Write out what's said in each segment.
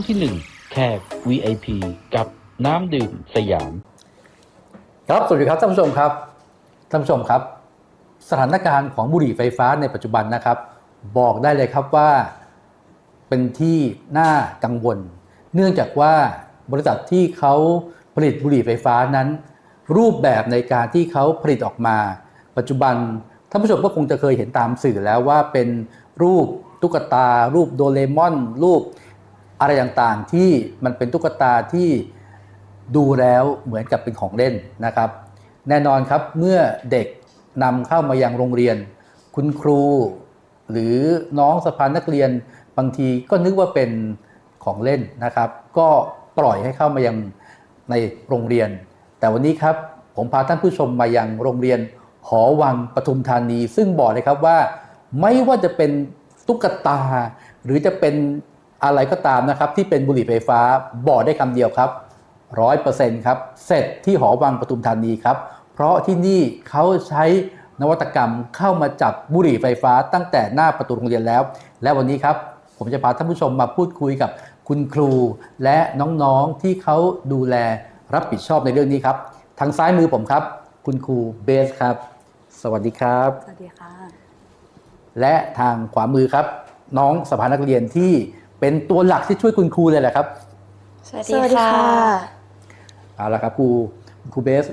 วงที่ 1 แขก VIP กับน้ำดื่มสยาม ครับสวัสดีครับท่านผู้ชมครับท่านผู้ชมครับ สถานการณ์ของบุหรี่ไฟฟ้าในปัจจุบันนะครับ บอกได้เลยครับว่าเป็นที่น่ากังวล เนื่องจากว่าบริษัทที่เขาผลิตบุหรี่ไฟฟ้านั้น รูปแบบในการที่เขาผลิตออกมา ปัจจุบันท่านผู้ชมก็คงจะเคยเห็นตามสื่อแล้วว่าเป็นรูปตุ๊กตา รูปโดเรมอน รูป อะไรต่างๆที่มันเป็นตุ๊กตาที่ดูแล้วเหมือนกับเป็นของเล่นนะครับ แน่นอนครับเมื่อเด็กนำเข้ามายังโรงเรียน คุณครู หรือน้องสภานักเรียนบางทีก็นึกว่าเป็นของเล่นนะครับ ก็ปล่อยให้เข้ามายังในโรงเรียน แต่วันนี้ครับผมพาท่านผู้ชมมายังโรงเรียนหอวังปทุมธานี ซึ่งบอกเลยครับว่า ไม่ว่าจะเป็นตุ๊กตา หรือจะเป็น อะไรก็ตามนะครับที่เป็นบุหรี่ไฟฟ้าบอกได้คำเดียวครับร้อยเปอร์เซ็นต์ครับเสร็จที่หอวังปทุมธานีครับ เพราะที่นี่เขาใช้นวัตกรรมเข้ามาจับบุหรี่ไฟฟ้าตั้งแต่หน้าประตูโรงเรียนแล้ว และวันนี้ครับผมจะพาท่านผู้ชมมาพูดคุยกับคุณครูและน้องๆที่เขาดูแลรับผิดชอบในเรื่องนี้ครับ ทางซ้ายมือผมครับ คุณครูเบสครับ สวัสดีครับ สวัสดีค่ะ และทางขวามือครับ น้องสภานักเรียนที่ เป็นตัวหลักที่ช่วยคุณครูเลยแหละครับสวัสสวัสดีค่ะ เอาละครับครูครูเบส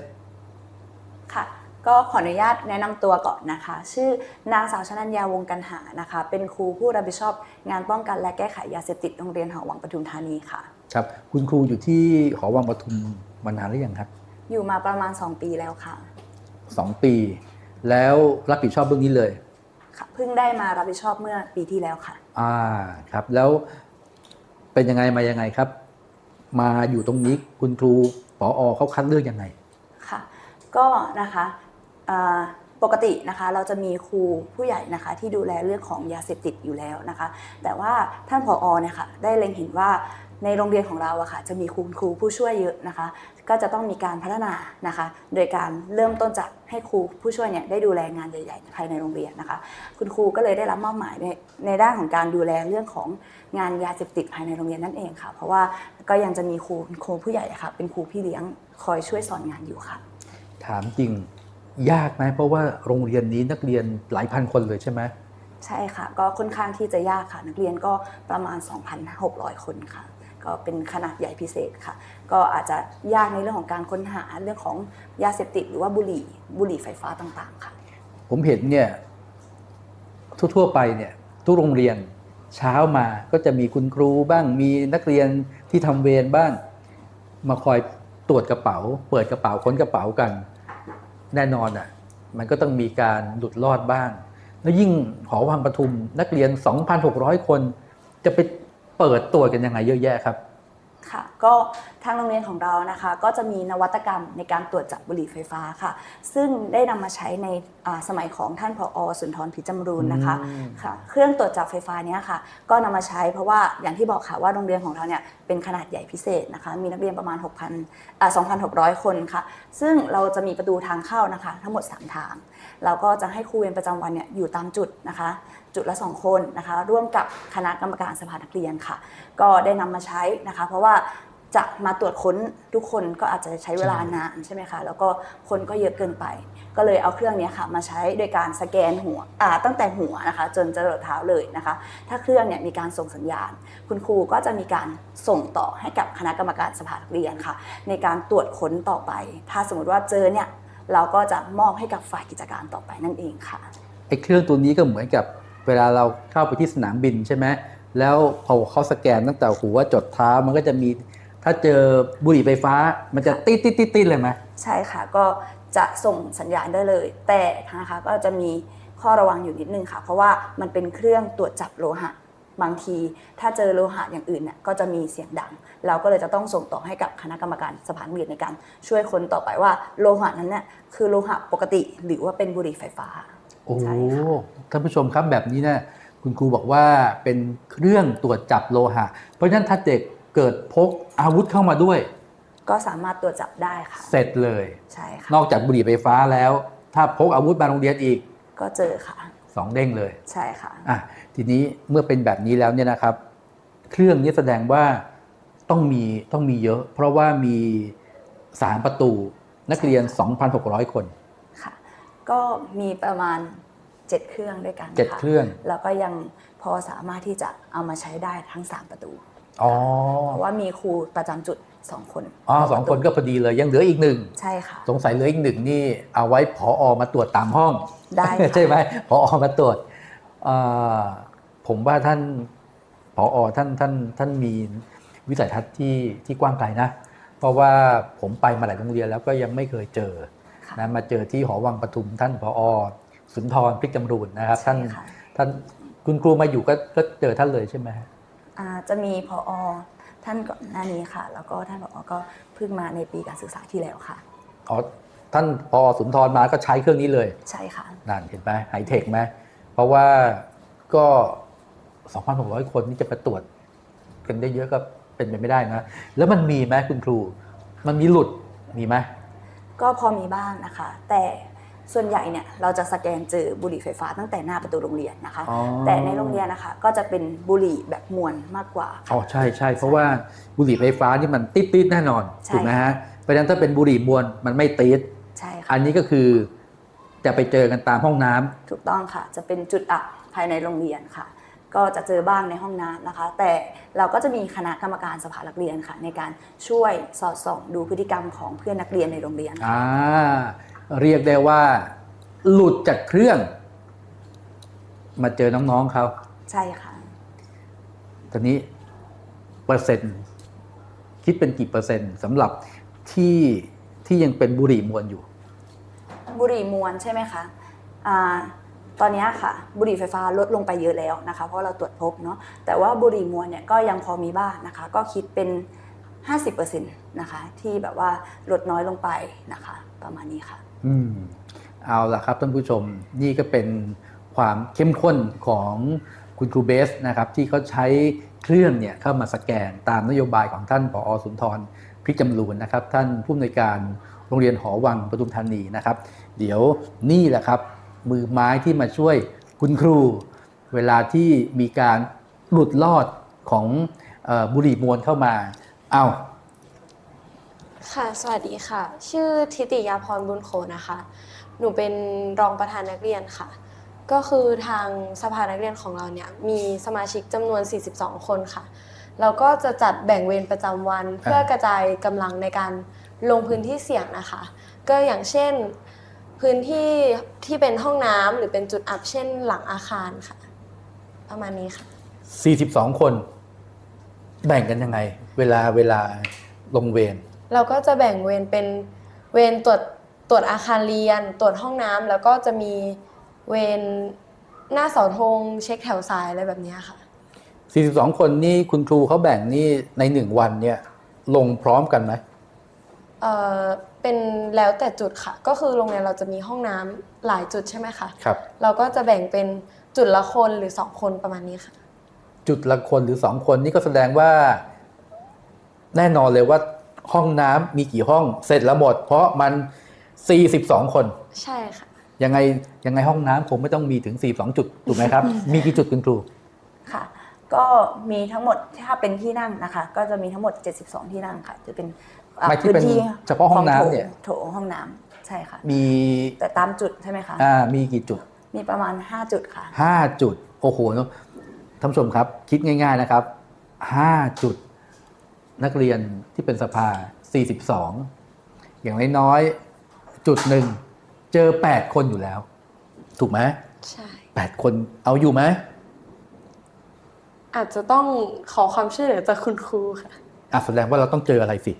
ค่ะ ก็ขออนุญาตแนะนำตัวก่อนนะคะ ชื่อนางสาวชนัญญาวงกันหานะคะ เป็นครูผู้รับผิดชอบงานป้องกันและแก้ไขยาเสพติดโรงเรียนหอวังปทุมธานีค่ะ ครับ คุณครูอยู่ที่หอวังปทุมมานานหรือยังครับอยู่มาประมาณ 2 ปีแล้วค่ะสองปี แล้วรับผิดชอบเรื่องนี้เลย ค่ะเพิ่งได้มารับผิดชอบเมื่อปีที่แล้วค่ะ อ่าครับ แล้วเป็นยังไงมายังไงครับ มาอยู่ตรงนี้คุณครูปออเขาคัดเลือกยังไงค่ะ ก็นะคะปกตินะคะเราจะมีครูผู้ใหญ่นะคะที่ดูแลเรื่องของยาเสพติดอยู่แล้วนะคะ แต่ว่าท่านผอเนี่ยค่ะได้เล็งเห็นว่าในโรงเรียนของเราอะค่ะจะมีคุณครูผู้ช่วยเยอะนะคะ ก็จะต้องมีการพัฒนานะคะ โดยการเริ่มต้นจากให้ครูผู้ช่วยเนี่ยได้ดูแลงานใหญ่ๆภายในโรงเรียนนะคะ คุณครูก็เลยได้รับมอบหมายในในด้านของการดูแลเรื่องของงานยาเสพติดภายในโรงเรียนนั่นเองค่ะ เพราะว่าก็ยังจะมีครูครูผู้ใหญ่อะค่ะ เป็นครูพี่เลี้ยงคอยช่วยสอนงานอยู่ค่ะ ถามจริงยากไหมเพราะว่าโรงเรียนนี้นักเรียนหลายพันคนเลยใช่ไหมใช่ค่ะ ก็ค่อนข้างที่จะยากค่ะ นักเรียนก็ประมาณ 2,600 คนค่ะ ก็เป็นขนาดใหญ่พิเศษค่ะ ก็อาจจะยากในเรื่องของการค้นหาเรื่องของยาเสพติดหรือว่าบุหรี่บุหรี่ไฟฟ้าต่างๆค่ะ ผมเห็นเนี่ยทั่วๆไปเนี่ยทุกโรงเรียนเช้ามาก็จะมีคุณครูบ้างมีนักเรียนที่ทำเวรบ้างมาคอยตรวจกระเป๋า เปิดกระเป๋าค้นกระเป๋ากัน แน่นอนอะมันก็ต้องมีการหลุดรอดบ้าง แล้วยิ่งหอวังปทุมนักเรียน 2,600 คน จะไป เปิดตรวจกันยังไงเยอะแยะครับค่ะก็ทางโรงเรียนของเรานะคะก็จะมีนวัตกรรมในการตรวจจับบุหรี่ไฟฟ้าค่ะ ซึ่งได้นำมาใช้ในอ่าสมัยของท่านผอสุนทรพิจำรูนนะคะอืมค่ะเครื่องตรวจจับไฟฟ้าเนี้ยค่ะ ก็นำมาใช้เพราะว่าอย่างที่บอกค่ะว่าโรงเรียนของเราเนี่ยเป็นขนาดใหญ่พิเศษนะคะมีนักเรียนประมาณ 6,000อ่า2,600 คนค่ะ ซึ่งเราจะมีประตูทางเข้านะคะ ทั้งหมด 3 ทาง เราก็จะให้ครูเวรประจำวันเนี่ยอยู่ตามจุดนะคะ จุดละ 2 คนนะคะ ร่วมกับคณะกรรมการสภานักเรียนค่ะ ก็ได้นำมาใช้นะคะ เพราะว่าจะมาตรวจค้นทุกคนก็อาจจะใช้เวลานานใช่ไหมคะ แล้วก็คนก็เยอะเกินไป ก็เลยเอาเครื่องนี้ค่ะมาใช้โดยการสแกนหัวตั้งแต่หัวนะคะ จนจรดเท้าเลยนะคะ ถ้าเครื่องเนี่ยมีการส่งสัญญาณ คุณครูก็จะมีการส่งต่อให้กับคณะกรรมการสภานักเรียนค่ะ ในการตรวจค้นต่อไป ถ้าสมมติว่าเจอเนี่ยเราก็จะมอบให้กับฝ่ายกิจการต่อไปนั่นเองค่ะไอ้เครื่องตัวนี้ก็เหมือนกับ เวลาเราเข้าไปที่สนามบินใช่ไหมแล้วพอเขาสแกนตั้งแต่หัวจดเท้ามันก็จะมีถ้าเจอบุหรี่ไฟฟ้ามันจะติดติดติดติดเลยไหมใช่ค่ะก็จะส่งสัญญาณได้เลย แต่นะคะก็จะมีข้อระวังอยู่นิดนึงค่ะ เพราะว่ามันเป็นเครื่องตรวจจับโลหะบางที ถ้าเจอโลหะอย่างอื่นเนี่ยก็จะมีเสียงดัง เราก็เลยจะต้องส่งต่อให้กับคณะกรรมการสภานเรียนในการ ช่วยคนต่อไปว่าโลหะนั้นเนี่ยคือโลหะปกติหรือว่าเป็นบุหรี่ไฟฟ้า โอ้ใช่ค่ะท่านผู้ชมครับแบบนี้เนี่ยคุณครูบอกว่าเป็นเครื่องตรวจจับโลหะ เพราะฉะนั้นถ้าเด็กเกิดพกอาวุธเข้ามาด้วย ก็สามารถตรวจจับได้ค่ะ เสร็จเลยใช่ค่ะนอกจากบุหรี่ไฟฟ้าแล้ว ถ้าพกอาวุธมาโรงเรียนอีก ก็เจอค่ะสองเด้งเลยใช่ค่ะอะทีนี้เมื่อเป็นแบบนี้แล้วเนี่ยนะครับ เครื่องนี้แสดงว่าต้องมีต้องมีเยอะ เพราะว่ามีสามประตูนักเรียน 2,600 คนค่ะ ก็มีประมาณ 7 เครื่องด้วยกันเจ็ดค่ะเครื่อง แล้วก็ยังพอสามารถที่จะเอามาใช้ได้ทั้ง 3 ประตู อ๋อเพราะว่ามีครูประจำจุด 2 คนอ๋อสองคนก็พอดีเลยยังเหลืออีกหนึ่ง ใช่ค่ะ สงสัยเหลืออีกหนึ่งนี่เอาไว้พออมาตรวจตามห้อง ได้ค่ะ ใช่ไหมพออมาตรวจเอ่อผมว่าท่านพออท่านท่านท่านมีวิสัยทัศน์ที่ที่กว้างไกลนะ เพราะว่าผมไปมาหลายโรงเรียนแล้วก็ยังไม่เคยเจอค่ะ นะมาเจอที่หอวังปทุมท่านพออสุนทรพริกจำรูนนะครับ ท่านใช่ค่ะท่านคุณครูมาอยู่ก็ก็เจอท่านเลยใช่ไหมฮะอ่าจะมีพอท่านก่อนหน้านี้ค่ะ แล้วก็ท่านผอก็เพิ่งมาในปีการศึกษาที่แล้วค่ะอ๋อท่านพอสุนทรมาก็ใช้เครื่องนี้เลย ใช่ค่ะนั่นเห็นไหมไฮเทคไหมเพราะว่าก็ 2,600 คนนี่จะไปตรวจกันได้เยอะก็เป็นไปไม่ได้นะ แล้วมันมีไหมคุณครู มันมีหลุดมีไหม ก็พอมีบ้างนะคะ แต่ส่วนใหญ่เนี่ยเราจะสแกนเจอบุหรี่ไฟฟ้าตั้งแต่หน้าประตูโรงเรียนนะคะ อ๋อ แต่ในโรงเรียนนะคะ ก็จะเป็นบุหรี่แบบมวนมากกว่า อ๋อใช่ใช่เพราะว่าบุหรี่ไฟฟ้านี่มันติดติดๆแน่นอนใช่ ถูกไหมฮะเพราะฉะนั้นถ้าเป็นบุหรี่มวลมันไม่ติดใช่ค่ะอันนี้ก็คือจะไปเจอกันตามห้องน้ำถูกต้องค่ะ จะเป็นจุดอับภายในโรงเรียนค่ะ ก็จะเจอบ้างในห้องน้ำนะคะ แต่เราก็จะมีคณะกรรมการสภานักเรียนค่ะ ในการช่วยสอดส่องดูพฤติกรรมของเพื่อนนักเรียนในโรงเรียนค่ะ อ่าเรียกได้ว่า หลุดจากเครื่อง มาเจอน้องๆเขาใช่ค่ะ ตอนนี้ เปอร์เซ็นต์ คิดเป็นกี่เปอร์เซ็นต์สำหรับที่ที่ยังเป็นบุหรี่มวลอยู่ บุหรี่มวนใช่ไหมคะอา ตอนนี้ค่ะบุหรี่ไฟฟ้าลดลงไปเยอะแล้วนะคะ เพราะเราตรวจพบเนาะแต่ว่าบุหรี่มวนเนี่ยก็ยังพอมีบ้างนะคะ ก็คิดเป็น 50%นะคะที่แบบว่าลดน้อยลงไปนะคะ ประมาณนี้ค่ะอืมเอาละครับท่านผู้ชมนี่ก็เป็นความเข้มข้นของคุณครูเบสนะครับที่เขาใช้เครื่องเนี่ยเข้ามาสแกนตามนโยบายของท่านผอสุนทรพริจำรูนนะครับ ท่านผู้อำนวยการโรงเรียนหอวังปทุมธานีนะครับ เดี๋ยวนี่แหละครับ มือไม้ที่มาช่วยคุณครู เวลาที่มีการหลุดลอดของออบุหรี่มวลเข้ามา เอาค่ะ สวัสดีค่ะ ชื่อทิติยาพรบุญโขนะคะ หนูเป็นรองประธานนักเรียนค่ะ ก็คือทางสภานักเรียนของเราเนี่ยมีสมาชิกจำนวน 42 คนค่ะ เราก็จะจัดแบ่งเวรประจำวันเพื่อกระจายกำลังในการลงพื้นที่เสี่ยงนะคะ ก็อย่างเช่น พื้นที่ที่เป็นห้องน้ำหรือเป็นจุดอับเช่นหลังอาคารค่ะ ประมาณนี้ค่ะ 42 คน แบ่งกันยังไง เวลาเวลาลงเวรเราก็จะแบ่งเวรเป็นเวรตรวจตรวจอาคารเรียน ตรวจห้องน้ำแล้วก็จะมีเวรหน้าเสาธงเช็คแถวสายอะไรแบบเนี้ยค่ะ 42 คนนี่คุณครูเขาแบ่งนี่ในหนึ่งวันเนี่ย ลงพร้อมกันไหม เอ่อเป็นแล้วแต่จุดค่ะ ก็คือโรงเรียนเราจะมีห้องน้ำหลายจุดใช่ไหมคะครับ เราก็จะแบ่งเป็นจุดละคนหรือสองคนประมาณนี้ค่ะ จุดละคนหรือสองคนนี่ก็แสดงว่า แน่นอนเลยว่าห้องน้ำมีกี่ห้องเสร็จแล้วหมด เพราะมัน 42 คน ใช่ค่ะ ยังไงยังไงห้องน้ำคงไม่ต้องมีถึง 42 จุดถูกไหมครับ มีกี่จุดคุณครู ค่ะ ก็มีทั้งหมดถ้าเป็นที่นั่งนะคะ ก็จะมีทั้งหมด 72 ที่นั่งค่ะจะเป็นอ่าหมายที่เป็นเฉพาะห้องน้ำเนี่ยโถงห้องน้ำใช่ค่ะมีแต่ตามจุดใช่ไหมคะอ่ามีกี่จุด มีประมาณ 5 จุดค่ะห้าจุดโอ้โหท่านผู้ชมครับคิดง่าย ๆนะครับห้าจุด นักเรียนที่เป็นสภา 42 อย่างน้อยๆจุดหนึ่งเจอ 8 คนอยู่แล้ว ถูกไหมใช่แปดคนเอาอยู่ไหม อาจจะต้องขอความช่วยเหลือจากคุณครูค่ะอะแสดงว่าเราต้องเจออะไรสิ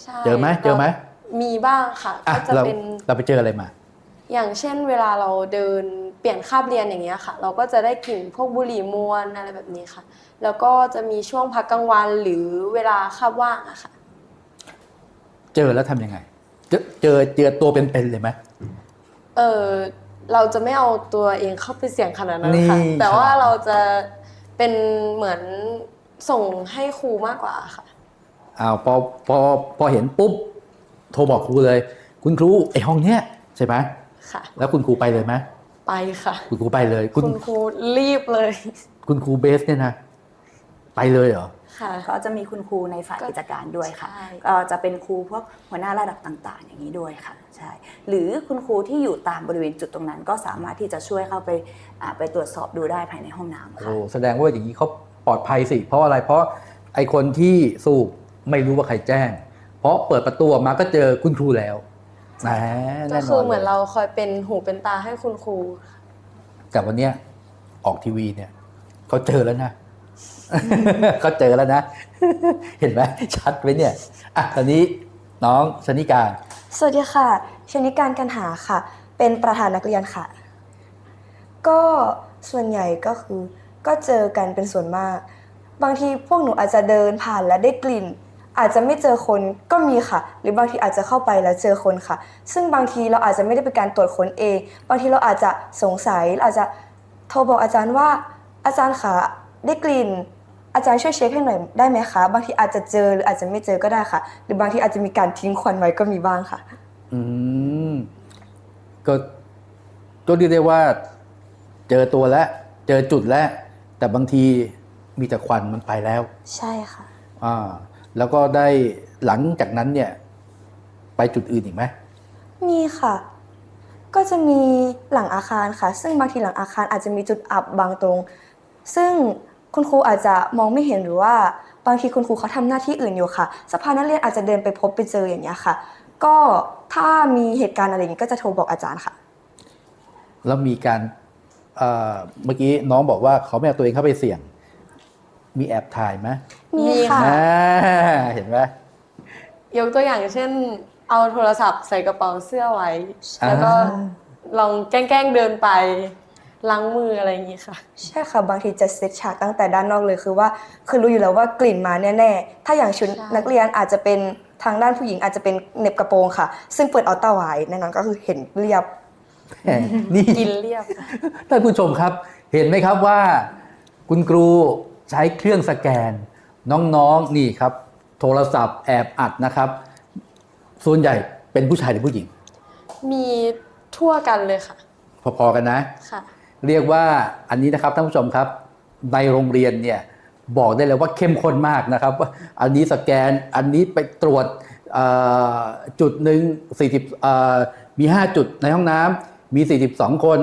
ใช่เจอไหมเจอไหมก็มีบ้างค่ะอะก็จะเราเป็นเราไปเจออะไรมา อย่างเช่น เวลาเราเดินเปลี่ยนคาบเรียนอย่างเงี้ยค่ะ เราก็จะได้กลิ่นพวกบุหรี่มวนอะไรแบบนี้ค่ะ แล้วก็จะมีช่วงพักกลางวันหรือเวลาคาบว่างอะค่ะ เจอแล้วทำยังไง เจอเจอเจอตัวเป็นๆเลยไหม เออเราจะไม่เอาตัวเองเข้าไปเสี่ยงขนาดนั้นนี่ค่ะแต่ว่าครับ เราจะ เป็นเหมือนส่งให้ครูมากกว่าค่ะ อ้าวพอพอพอเห็นปุ๊บโทรบอกครูเลย คุณครูไอห้องเนี้ยใช่ไหมค่ะ แล้วคุณครูไปเลยไหมไปค่ะ คุณครูไปเลย คุคุณณครูรีบเลย คุณครูเบสเนี่ยนะไปเลยเหรอ ค่ะก็จะมีคุณครูในฝ่ายก็กิจการด้วยค่ะ ใช่ ก็จะเป็นครูพวกหัวหน้าระดับต่าง ๆ อย่างนี้ด้วยค่ะใช่หรือคุณครูที่อยู่ตามบริเวณจุดตรงนั้น ก็สามารถที่จะช่วยเข้าไปอ่าไปตรวจสอบดูได้ภายในห้องน้ำค่ะ โอ้แสดงว่าอย่างนี้เขาปลอดภัยสิ เพราะอะไรเพราะไอคนที่สูบไม่รู้ว่าใครแจ้ง เพราะเปิดประตูออกมาก็เจอคุณครูแล้วแหมก็แน่นคืออนเหมือนลยเราคอยเป็นหูเป็นตาให้คุณครู แต่วันเนี้ยออกทีวีเนี่ยเขาเจอแล้วนะ เขาเจอแล้วนะ เห็นไหมชัดไว้เนี่ยอะตอนนี้น้องชนิการ สวัสดีค่ะชนิการกันหาค่ะ เป็นประธานนักเรียนค่ะ ก็ส่วนใหญ่ก็คือ ก็เจอกันเป็นส่วนมาก บางทีพวกหนูอาจจะเดินผ่านแล้วได้กลิ่น อาจจะไม่เจอคนก็มีค่ะ หรือบางทีอาจจะเข้าไปแล้วเจอคนค่ะ ซึ่งบางทีเราอาจจะไม่ได้เป็นการตรวจค้นเอง บางทีเราอาจจะสงสัยเราอาจจะโทรบอกอาจารย์ว่าอาจารย์คะ ได้กลิ่น อาจารย์ช่วยเช็คให้หน่อยได้ไหมคะ บางทีอาจจะเจอหรืออาจจะไม่เจอก็ได้ค่ะ หรือบางทีอาจจะมีการทิ้งควันไว้ก็มีบ้างค่ะ อืมก็ก็เรียกได้ว่า เจอตัวแล้วเจอจุดแล้วแต่บางทีมีแต่ควันมันไปแล้ว ใช่ค่ะ อ่า แล้วก็ได้หลังจากนั้นเนี่ย ไปจุดอื่นอีกไหมมีค่ะ ก็จะมีหลังอาคารค่ะ ซึ่งบางทีหลังอาคารอาจจะมีจุดอับบางตรง ซึ่ง คุณครูอาจจะมองไม่เห็นหรือว่าบางทีคุณครูเขาทำหน้าที่อื่นอยู่ค่ะ สภานักเรียนอาจจะเดินไปพบไปเจออย่างเงี้ยค่ะ ก็ถ้ามีเหตุการณ์อะไรอย่างงี้ก็จะโทรบอกอาจารย์ค่ะ แล้วมีการเอ่อเมื่อกี้น้องบอกว่าเขาไม่เอาตัวเองเข้าไปเสี่ยง มีแอบถ่ายไหมมีมีค่ะอ่าเห็นไหมยกตัวอย่างเช่น เอาโทรศัพท์ใส่กระเป๋าเสื้อไว้ แล้วก็อ่าลองแกล้งๆเดินไป ล้างมืออะไรอย่างนี้ค่ะ ใช่ค่ะบางทีจะเซตฉากตั้งแต่ด้านนอกเลยคือว่าคือรู้อยู่แล้วว่ากลิ่นมาแน่ๆถ้าอย่างชุดใช่นักเรียนอาจจะเป็นทางด้านผู้หญิงอาจจะเป็นเหน็บกระโปรงค่ะ ซึ่งเปิดเอาต้าไว้แน่นอนก็คือเห็นเรียบแหมนี่กินเรียบค่ะท่านผู้ชมครับ เห็นไหมครับว่า คุณครูใช้เครื่องสแกน น้องๆนี่ครับ โทรศัพท์แอบอัดนะครับ ส่วนใหญ่เป็นผู้ชายหรือผู้หญิง มีทั่วกันเลยค่ะ พอๆกันนะค่ะ เรียกว่าอันนี้นะครับท่านผู้ชมครับ ในโรงเรียนเนี่ยบอกได้เลยว่าเข้มข้นมากนะครับว่าอันนี้สแกนอันนี้ไปตรวจจุดหนึ่ง40เอ่อมี 5 จุดในห้องน้ำมี 42 คน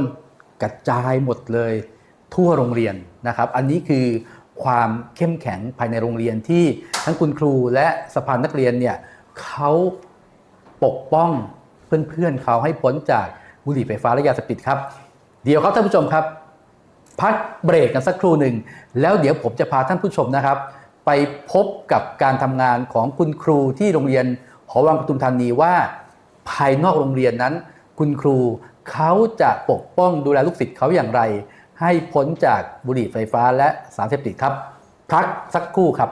กระจายหมดเลย ทั่วโรงเรียนนะครับ อันนี้คือความเข้มแข็งภายในโรงเรียนที่ทั้งคุณครูและสภานักเรียนเนี่ยเขาปกป้องเพื่อนๆเขาให้พ้นจากบุหรี่ไฟฟ้าและยาเสพติดครับ เดี๋ยวครับท่านผู้ชมครับ พักเบรกกันสักครู่หนึ่ง แล้วเดี๋ยวผมจะพาท่านผู้ชมนะครับ ไปพบกับการทำงานของคุณครูที่โรงเรียนหอวังปทุมธานีว่า ภายนอกโรงเรียนนั้น คุณครูเขาจะปกป้องดูแลลูกศิษย์เขาอย่างไร ให้พ้นจากบุหรี่ไฟฟ้าและสารเสพติดครับ พักสักครู่ครับ